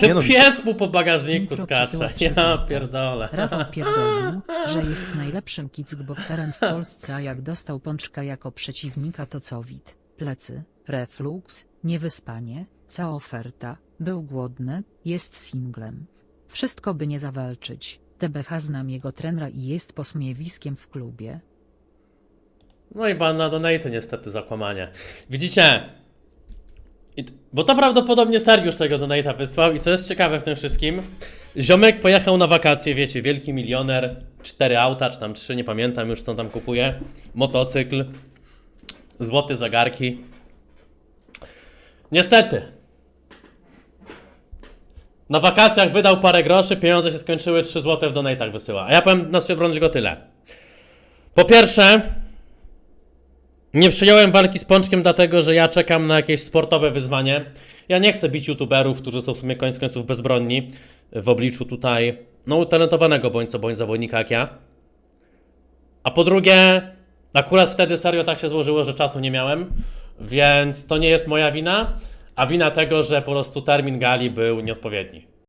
Ten no, pies mu po bagażniku skacze. Ja pierdolę. Rafał pierdolił, że jest najlepszym kickboxerem w Polsce, a jak dostał pączka jako przeciwnika to cowit, plecy, reflux, niewyspanie, cała oferta, był głodny, jest singlem. Wszystko by nie zawalczyć. TBH znam jego trenera i jest posmiewiskiem w klubie. No i ban na donate niestety zakłamanie. Widzicie? I bo to prawdopodobnie Sergiusz tego donate'a wysłał i co jest ciekawe w tym wszystkim, ziomek pojechał na wakacje, wiecie, wielki milioner, cztery auta, czy tam trzy, nie pamiętam już co tam kupuje, motocykl, złote zagarki. Niestety. Na wakacjach wydał parę groszy, pieniądze się skończyły, 3 złote w donate'ach wysyła. A ja powiem na swój tylko tyle. Po pierwsze, nie przyjąłem walki z Pączkiem dlatego, że ja czekam na jakieś sportowe wyzwanie. Ja nie chcę bić youtuberów, którzy są w sumie koniec końców bezbronni w obliczu tutaj, no utalentowanego bądź co bądź zawodnika jak ja. A po drugie, akurat wtedy serio tak się złożyło, że czasu nie miałem, więc to nie jest moja wina, a wina tego, że po prostu termin gali był nieodpowiedni.